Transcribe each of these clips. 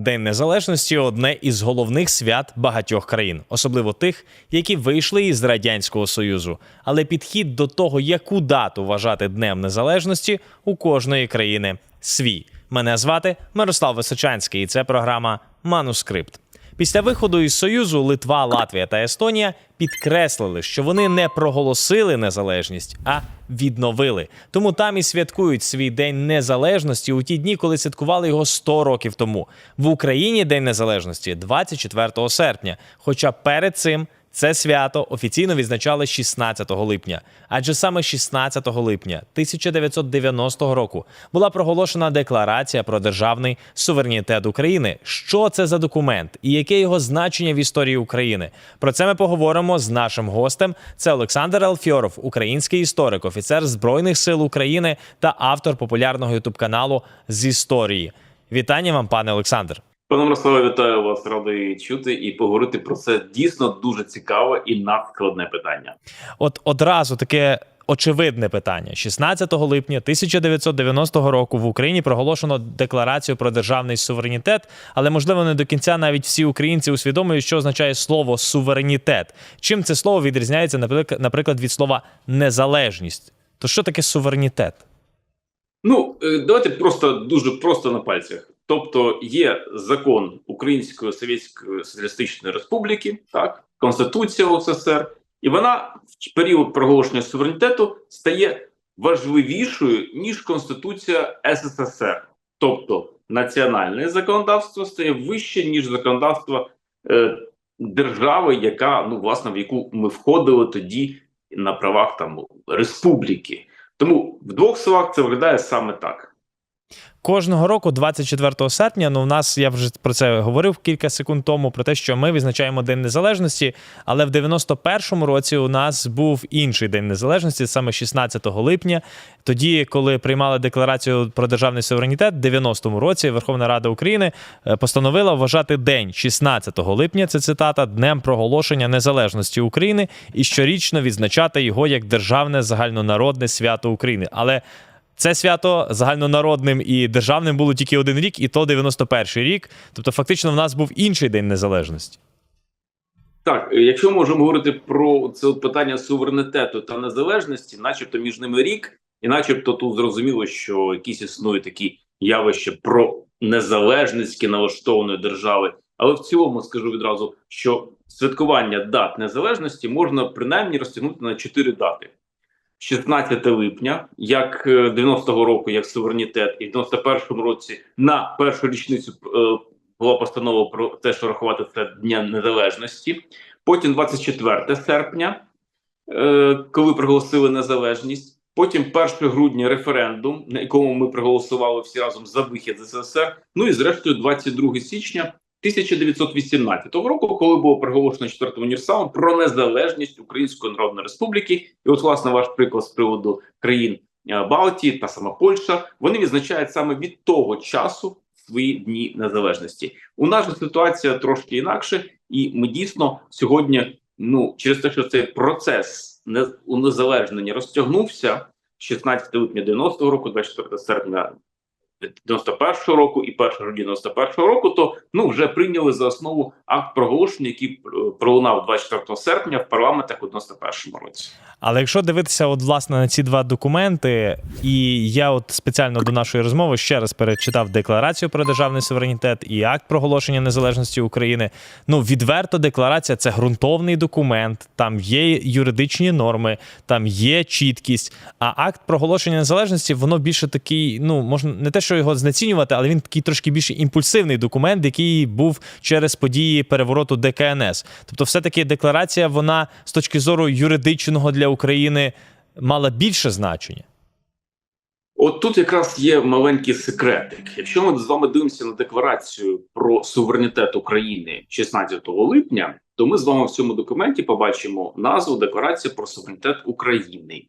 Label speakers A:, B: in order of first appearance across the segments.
A: День незалежності одне із головних свят багатьох країн, особливо тих, які вийшли із радянського союзу. Але підхід до того, яку дату вважати Днем Незалежності, у кожної країни свій. Мене звати Мирослав Височанський, і це програма Манускрипт. Після виходу із Союзу Литва, Латвія та Естонія підкреслили, що вони не проголосили незалежність, а відновили. Тому там і святкують свій день незалежності у ті дні, коли святкували його 100 років тому. В Україні День Незалежності 24 серпня. Хоча перед цим це свято офіційно відзначали 16 липня, адже саме 16 липня 1990 року була проголошена декларація про державний суверенітет України. Що це за документ і яке його значення в історії України? Про це ми поговоримо з нашим гостем. Це Олександр Алфьоров, український історик, офіцер збройних сил України та автор популярного ютуб каналу з історії. Вітання вам, пане Олександр.
B: Пане Мирославе, вітаю вас, радий чути і поговорити про це дійсно дуже цікаве і надскладне питання.
A: От одразу таке очевидне питання: 16 липня 1990 року в Україні проголошено декларацію про державний суверенітет, але можливо не до кінця навіть всі українці усвідомлюють, що означає слово суверенітет. Чим це слово відрізняється, наприклад, від слова незалежність? То що таке суверенітет?
B: Ну е, давайте просто дуже просто на пальцях. Тобто є закон Української Совєтської Соціалістичної Республіки, так Конституція УССР, і вона в період проголошення суверенітету стає важливішою ніж Конституція СССР. Тобто національне законодавство стає вище ніж законодавство е, держави, яка ну власне в яку ми входили тоді на правах там республіки. Тому в двох словах це виглядає саме так.
A: Кожного року, 24 серпня, ну у нас я вже про це говорив кілька секунд тому, про те, що ми відзначаємо День Незалежності, але в 91-му році у нас був інший день незалежності, саме 16 липня. Тоді, коли приймали декларацію про державний суверенітет, в 90-му році Верховна Рада України е, постановила вважати день 16 липня. Це цитата днем проголошення незалежності України і щорічно відзначати його як державне загальнонародне свято України. Але це свято загальнонародним і державним було тільки один рік, і то 91-й рік. Тобто, фактично, в нас був інший день незалежності.
B: Так, е, якщо ми можемо говорити про це питання суверенітету та незалежності, начебто між ними рік, і начебто тут зрозуміло, що якісь існують такі явища про незалежницькі налаштованої держави. Але в цілому скажу відразу, що святкування дат незалежності можна принаймні розтягнути на чотири дати. 16 липня, як 90-го року, як суверенітет, і в 91-му році на першу річницю е, була постанова про те, що рахувати це Дня Незалежності. Потім 24 серпня, е, коли проголосили незалежність. Потім 1 грудня референдум, на якому ми проголосували всі разом за вихід з СССР. Ну і зрештою, 22 січня 1918 року, коли було проголошено четвертим універсалом про незалежність Української Народної Республіки, і от власне ваш приклад з приводу країн е, Балтії та сама Польща, вони відзначають саме від того часу свої дні незалежності. У нас же ситуація трошки інакше, і ми дійсно сьогодні, ну через те, що цей процес не унезалежнення розтягнувся 16 липня 90-го року, 24 серпня 91-го року і 1 грудня 91-го року, то ну вже прийняли за основу акт проголошення, який е, пролунав 24 серпня в парламентах у 91-му році.
A: Але якщо дивитися, от власне на ці два документи, і я от спеціально до нашої розмови ще раз перечитав декларацію про державний суверенітет і акт проголошення незалежності України. Ну відверто декларація це ґрунтовний документ, там є юридичні норми, там є чіткість. А акт проголошення незалежності воно більше такий, ну можна не те, що його знецінювати, але він такий трошки більш імпульсивний документ, який був через події перевороту ДКНС. Тобто, все таки декларація, вона з точки зору юридичного для України мала більше значення.
B: От тут якраз є маленький секретик. Якщо ми з вами дивимося на декларацію про суверенітет України 16 липня, то ми з вами в цьому документі побачимо назву Декларація про суверенітет України.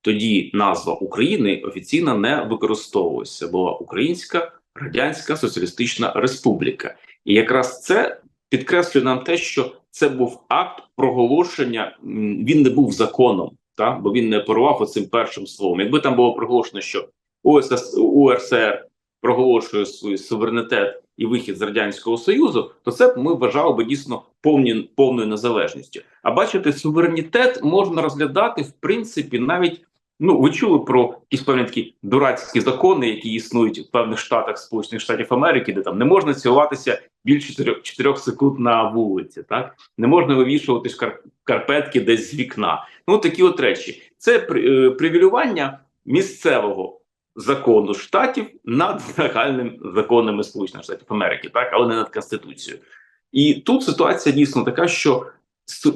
B: Тоді назва України офіційно не використовувалася. Була Українська Радянська Соціалістична Республіка, і якраз це підкреслює нам те, що це був акт проголошення. Він не був законом, та бо він не оперував оцим першим словом. Якби там було проголошено, що УСС УРСР проголошує свій суверенітет і вихід з радянського союзу, то це ми вважали би дійсно повні, повною незалежністю. А бачите, суверенітет можна розглядати в принципі навіть. Ну, ви чули про якісь певні такі дурацькі закони, які існують в певних штатах Сполучених Штатів Америки, де там не можна цілуватися більше 4, 4 секунд на вулиці, так не можна вивішувати шкар, карпетки десь з вікна. Ну такі от речі. Це е, привілювання місцевого закону штатів над загальним законами Сполучених Штатів Америки, так, але не над Конституцією. І тут ситуація дійсно така, що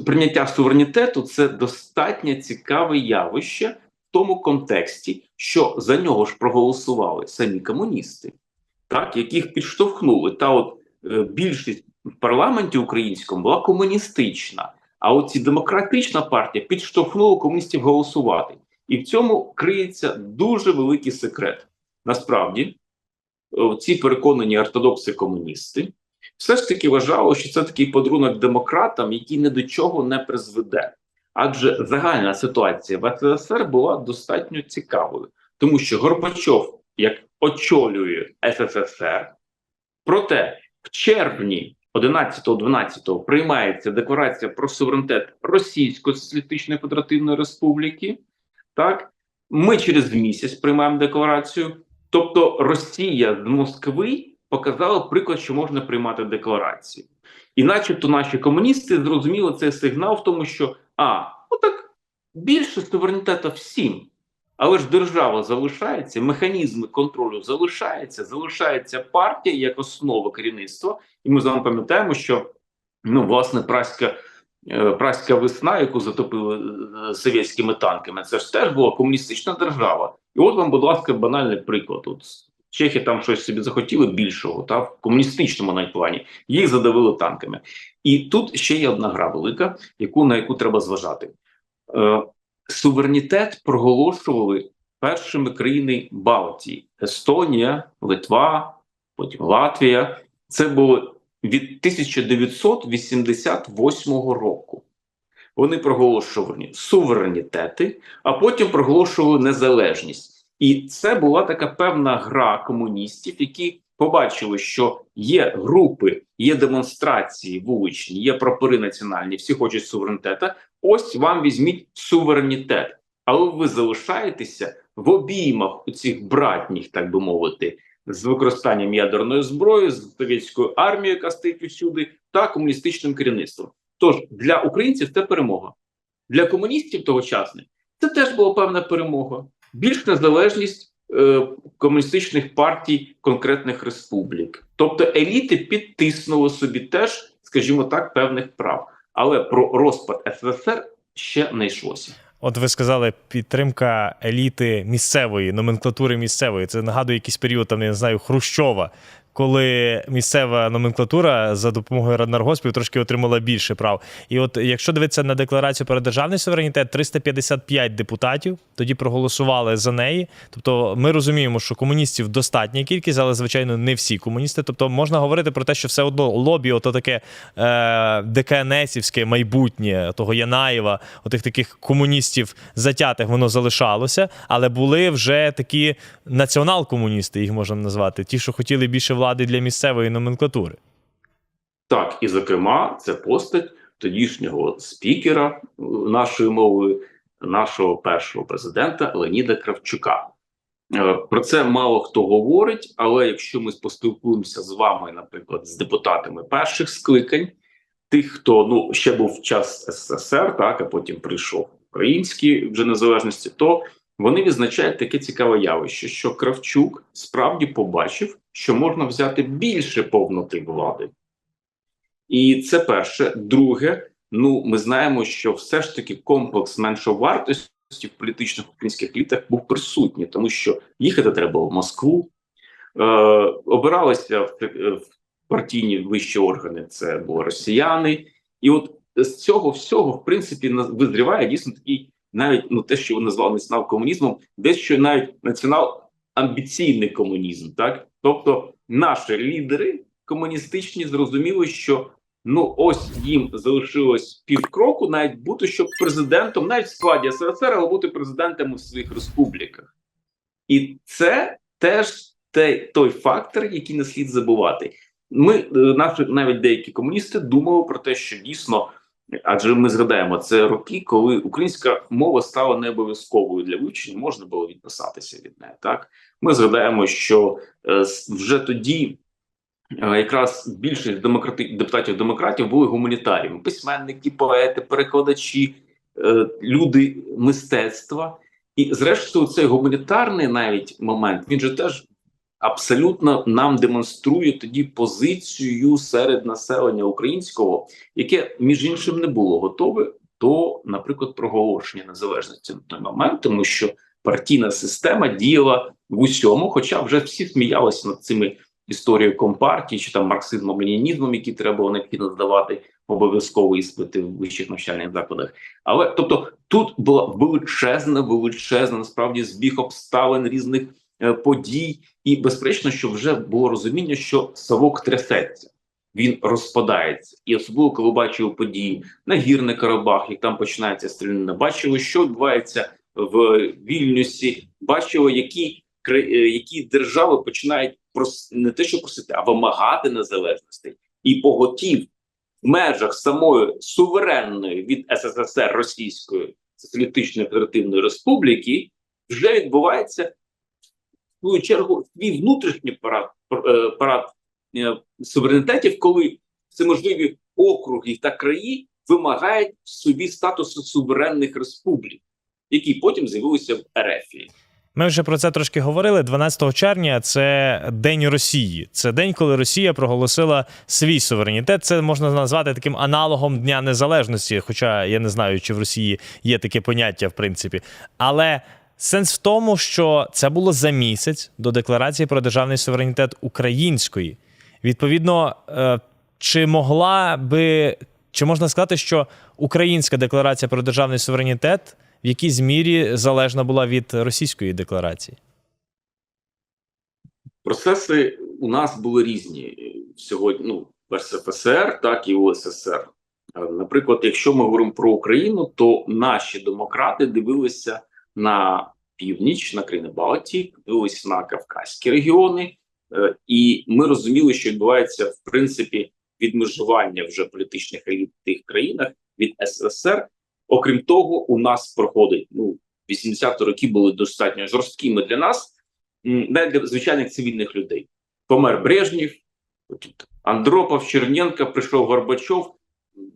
B: прийняття суверенітету це достатньо цікаве явище в тому контексті, що за нього ж проголосували самі комуністи, так, яких підштовхнули. Та от е, більшість в парламенті українському була комуністична. А от демократична партія підштовхнула комуністів голосувати. І в цьому криється дуже великий секрет. Насправді, ці переконані ортодокси комуністи все ж таки вважали, що це такий подарунок демократам, який ні до чого не призведе. Адже загальна ситуація в СССР була достатньо цікавою, тому що Горбачов, як очолює СССР, проте в червні 11-12 приймається декларація про суверенітет Російської Соціалістичної Федеративної Республіки. Так, ми через місяць приймаємо декларацію. Тобто, Росія з Москви показала приклад, що можна приймати декларації, і, начебто, наші комуністи зрозуміли цей сигнал в тому, що а ну так більше суверенітету всім. Але ж держава залишається, механізми контролю залишаються, залишається партія як основа керівництва. І ми з вами пам'ятаємо, що ну, власне праська, праська весна, яку затопили е, совєтськими танками, це ж теж була комуністична держава. І от вам, будь ласка, банальний приклад. От Чехи там щось собі захотіли більшого, та в комуністичному навіть плані їх задавили танками. І тут ще є одна гра велика, яку на яку треба зважати. Е, суверенітет проголошували першими країни Балтії: Естонія, Литва, потім Латвія. Це було від 1988 року. Вони проголошували суверенітети, а потім проголошували незалежність. І це була така певна гра комуністів, які побачили, що є групи, є демонстрації вуличні, є прапори національні, всі хочуть суверенітета. Ось вам візьміть суверенітет, але ви залишаєтеся в обіймах у цих братніх, так би мовити, з використанням ядерної зброї, з совєтською армією, яка стоїть усюди, та комуністичним керівництвом. Тож для українців це перемога. Для комуністів тогочасних це теж була певна перемога. Більш незалежність е, комуністичних партій конкретних республік. Тобто еліти підтиснули собі теж, скажімо так, певних прав. Але про розпад СССР ще не йшлося.
A: От ви сказали, підтримка еліти місцевої, номенклатури місцевої. Це нагадує якийсь період, там, я не знаю, Хрущова, коли місцева номенклатура за допомогою раднаргоспів трошки отримала більше прав. І от якщо дивитися на декларацію про державний суверенітет, 355 депутатів тоді проголосували за неї. Тобто ми розуміємо, що комуністів достатня кількість, але звичайно не всі комуністи. Тобто можна говорити про те, що все одно лобі, ото таке е, ДКНСівське майбутнє того Янаєва, отих таких комуністів затятих, воно залишалося, але були вже такі націонал-комуністи, їх можна назвати, ті, що хотіли більше влади для місцевої номенклатури.
B: Так, і зокрема, це постать тодішнього спікера е, нашої мови, нашого першого президента Леоніда Кравчука. Е, Про це мало хто говорить, але якщо ми поспілкуємося з вами, наприклад, з депутатами перших скликань, тих, хто ну ще був час СССР, так а потім прийшов українські вже незалежності, то вони відзначають таке цікаве явище, що Кравчук справді побачив, що можна взяти більше повноти влади. І це перше. Друге, ну ми знаємо, що все ж таки комплекс меншовартості в політичних українських елітах був присутній, тому що їхати треба в Москву, е, обиралися в, в партійні вищі органи. Це були росіяни, і от з цього всього, в принципі, визріває дійсно такий, навіть ну те, що ви назвали націонал-комунізмом, дещо навіть націонал амбіційний комунізм, так тобто наші лідери комуністичні зрозуміли, що ну ось їм залишилось півкроку, навіть бути щоб президентом, навіть в складі СРСР, але бути президентом у своїх республіках, і це теж те, той фактор, який не слід забувати. Ми, е, наші навіть деякі комуністи, думали про те, що дійсно, адже ми згадаємо, це роки, коли українська мова стала не обов'язковою для вивчення, можна було відписатися від неї. Так ми згадаємо, що е, вже тоді. е, Якраз більшість демократи... депутатів демократів були гуманітаріями, письменники, поети, перекладачі, е, люди мистецтва. І, зрештою, цей гуманітарний навіть момент він же теж абсолютно нам демонструє тоді позицію серед населення українського, яке між іншим не було готове до, наприклад, проголошення незалежності на той момент, тому що партійна система діяла в усьому, хоча вже всі сміялися над цими історією компартії чи там марксизмом, ленінізмом, які треба було необхідно здавати обов'язково іспити в вищих навчальних закладах. Але тобто тут була величезна, величезна насправді збіг обставин різних подій, і безперечно, що вже було розуміння, що совок трясеться, він розпадається, і особливо коли бачили події на гірний Карабах, як там починається стрілянина, бачили, що відбувається в Вільнюсі, бачили, які е, які держави починають прос не те, що просити, а вимагати незалежності. І поготів в межах самої суверенної від СССР Російської Соціалістичної Федеративної Республіки вже відбувається свою чергу свій внутрішній парад, е, парад е, суверенітетів, коли всеможливі округи та краї вимагають собі статусу суверенних республік, які потім з'явилися в Ерефії.
A: Ми вже про це трошки говорили. 12 червня це День Росії. Це день, коли Росія проголосила свій суверенітет. Це можна назвати таким аналогом Дня Незалежності. Хоча я не знаю, чи в Росії є таке поняття, в принципі. Але сенс в тому, що це було за місяць до декларації про державний суверенітет української. Відповідно, е, чи могла би, чи можна сказати, що українська декларація про державний суверенітет в якійсь мірі залежна була від російської декларації?
B: Процеси у нас були різні сьогодні. Ну, в СФСР, так і у СССР. Е, Наприклад, якщо ми говоримо про Україну, то наші демократи дивилися на північ, на країни Балтії, дивилися на Кавказькі регіони, е, і ми розуміли, що відбувається в принципі відмежування вже політичних еліт в тих країнах від СССР. Окрім того, у нас проходить ну 80-ті роки були достатньо жорсткими для нас, навіть для звичайних цивільних людей. Помер Брежнєв, тут Андропов, Черненко, прийшов Горбачов,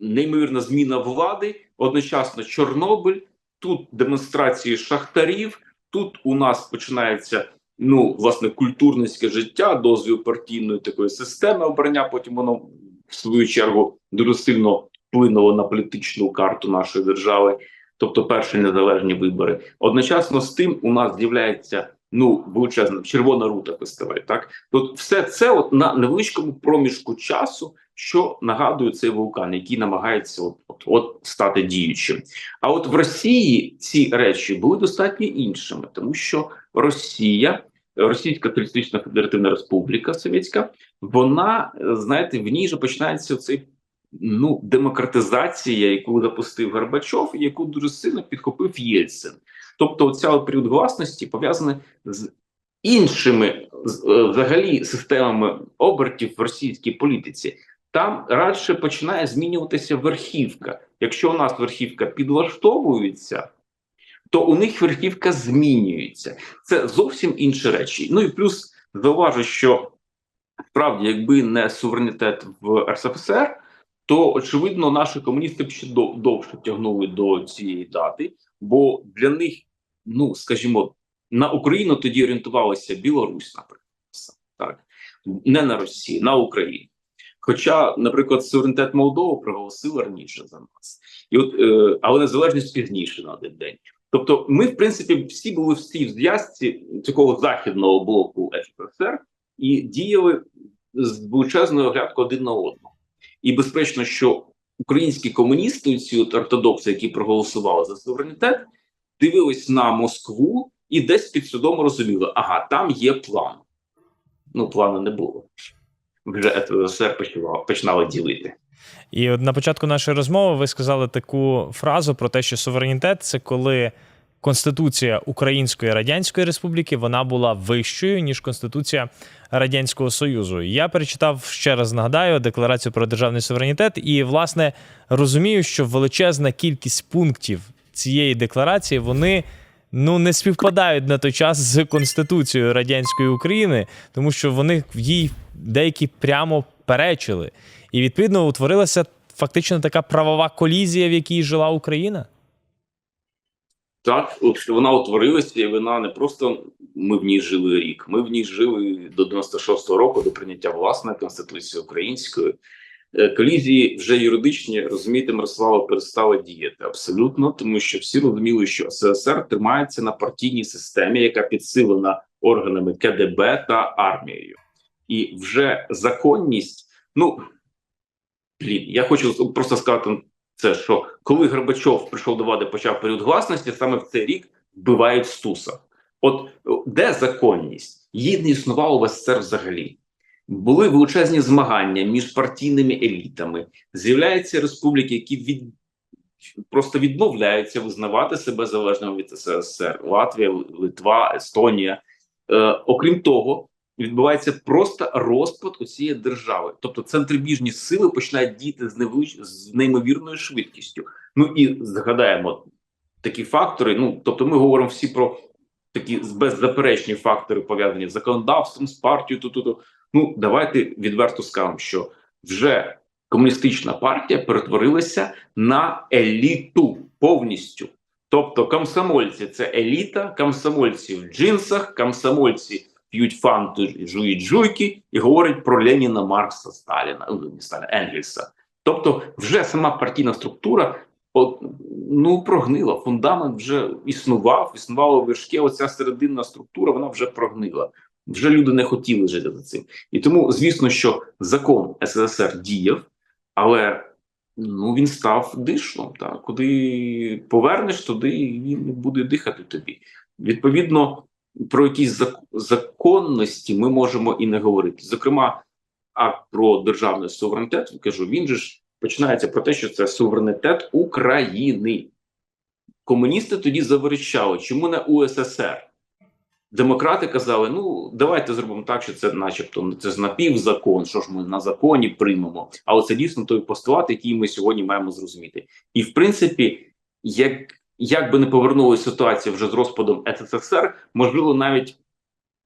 B: неймовірна зміна влади, одночасно Чорнобиль, тут демонстрації шахтарів, тут у нас починається ну, власне, культурницьке життя, дозвіл партійної такої системи обрання. Потім воно в свою чергу дуже сильно вплинуло на політичну карту нашої держави, тобто перші незалежні вибори. Одночасно з тим у нас з'являється ну величезна червона рута фестиваль. Так тут все це от на невеличкому проміжку часу, що нагадує цей вулкан, який намагається от, от, от стати діючим. А от в Росії ці речі були достатньо іншими, тому що Росія. Російська Соціалістична Федеративна Республіка Совєтська, вона знаєте, в ній же починається цей ну демократизація, яку запустив Горбачов, яку дуже сильно підхопив Єльцин. Тобто, ця період гласності пов'язаний з іншими е, взагалі системами обертів в російській політиці. Там радше починає змінюватися верхівка. Якщо у нас верхівка підлаштовується, то у них верхівка змінюється. Це зовсім інші речі. Ну і плюс зауважу, що справді, якби не суверенітет в РСФСР, то очевидно наші комуністи б ще дов- довше тягнули до цієї дати, бо для них, ну скажімо, на Україну тоді орієнтувалася Білорусь, наприклад, так не на Росію, на Україну. Хоча, наприклад, суверенітет Молдови проголосили раніше за нас, і от е, але незалежність пізніше на один день. Тобто, ми, в принципі, всі були в цій зв'язці такого західного блоку СРСР і діяли з величезною оглядкою один на одного. І безперечно, що українські комуністи, ці от ортодокси, які проголосували за суверенітет, дивились на Москву і десь підсвідомо розуміли, ага, там є план. Ну, плану не було. Вже починало, починало ділити.
A: І от на початку нашої розмови ви сказали таку фразу про те, що суверенітет це коли Конституція Української Радянської Республіки вона була вищою ніж Конституція Радянського Союзу. Я перечитав ще раз нагадаю декларацію про державний суверенітет, і власне розумію, що величезна кількість пунктів цієї декларації вони ну не співпадають на той час з Конституцією Радянської України, тому що вони в їй деякі прямо перечили. І відповідно утворилася фактично така правова колізія, в якій жила Україна.
B: Так, от вона утворилася, і вона не просто ми в ній жили рік. Ми в ній жили до 96-го року, до прийняття власної конституції української. Е, Колізії вже юридичні, розумієте, Мирослава перестали діяти абсолютно, тому що всі розуміли, що СССР тримається на партійній системі, яка підсилена органами КДБ та армією, і вже законність. Ну блін, я хочу просто сказати це, що коли Горбачов прийшов до влади, почав період гласності, саме в цей рік вбивають Стуса. От о, де законність? Її не існувало в СССР взагалі. Були величезні змагання між партійними елітами. З'являються республіки, які від просто відмовляються визнавати себе залежними від СССР. Латвія, Литва, Естонія. Е, окрім того, відбувається просто розпад усієї держави. Тобто центробіжні сили починають діяти з невелич... з неймовірною швидкістю. Ну і згадаємо такі фактори. Ну тобто, ми говоримо всі про такі беззаперечні фактори, пов'язані з законодавством, з партією. Ту, ту, ту. Ну давайте відверто скажемо, що вже комуністична партія перетворилася на еліту повністю. Тобто, комсомольці це еліта, комсомольці в джинсах, комсомольці п'ють фанту, жують жуйки і говорять про Леніна, Маркса, Сталіна, ну, не Сталіна, Енгельса. Тобто, вже сама партійна структура от, ну прогнила. Фундамент вже існував, існувало вершки. Оця серединна структура вона вже прогнила. Вже люди не хотіли жити за цим. І тому, звісно, що закон СССР діяв, але ну він став дишлом. Так? Куди повернеш, туди він буде дихати тобі. Відповідно, про якісь законності ми можемо і не говорити. Зокрема, акт про державний суверенітет, кажу, він же ж починається про те, що це суверенітет України. Комуністи тоді заверещали, чому не УССР? Демократи казали: ну давайте зробимо так, що це, начебто, це ж напівзакон, що ж ми на законі приймемо. Але це дійсно той постулат, який ми сьогодні маємо зрозуміти. І в принципі, як, як би не повернулася ситуація вже з розпадом СССР, можливо, навіть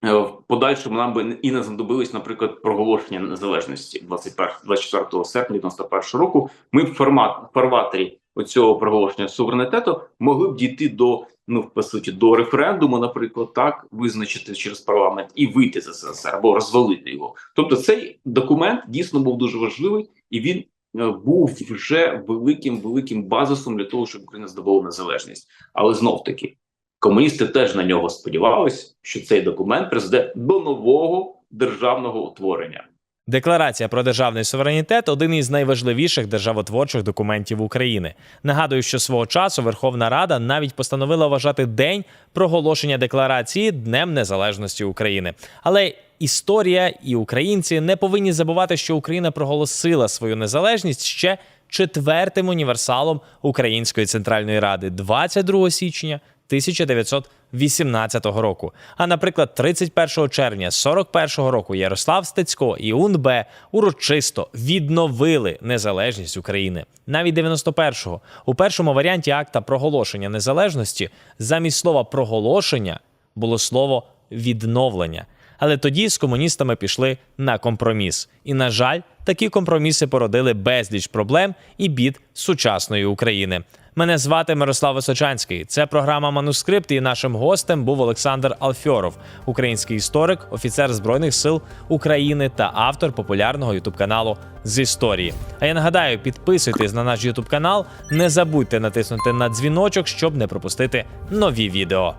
B: е, в подальшому нам би і не знадобилось, наприклад, проголошення незалежності 21, 24 серпня 91 року. Ми в формат фарватері оцього проголошення суверенітету могли б дійти до ну по суті до референдуму, наприклад, так визначити через парламент і вийти з СССР або розвалити його. Тобто, цей документ дійсно був дуже важливий, і він був вже великим великим базисом для того, щоб Україна здобула незалежність. Але знов таки комуністи теж на нього сподівались, що цей документ призведе до нового державного утворення.
A: Декларація про державний суверенітет один із найважливіших державотворчих документів України. Нагадую, що свого часу Верховна Рада навіть постановила вважати день проголошення декларації Днем Незалежності України. Але історія і українці не повинні забувати, що Україна проголосила свою незалежність ще четвертим універсалом Української центральної ради 22 січня 1918 року. А наприклад, 31 червня 41-го року Ярослав Стецько і УНБ урочисто відновили незалежність України. Навіть 91-го у першому варіанті акта проголошення незалежності замість слова проголошення було слово відновлення. Але тоді з комуністами пішли на компроміс. І, на жаль, такі компроміси породили безліч проблем і бід сучасної України. Мене звати Мирослав Височанський. Це програма Манускрипт. І нашим гостем був Олександр Алфьоров, український історик, офіцер збройних сил України та автор популярного ютуб каналу з історії. А я нагадаю, підписуйтесь на наш ютуб канал, не забудьте натиснути на дзвіночок, щоб не пропустити нові відео.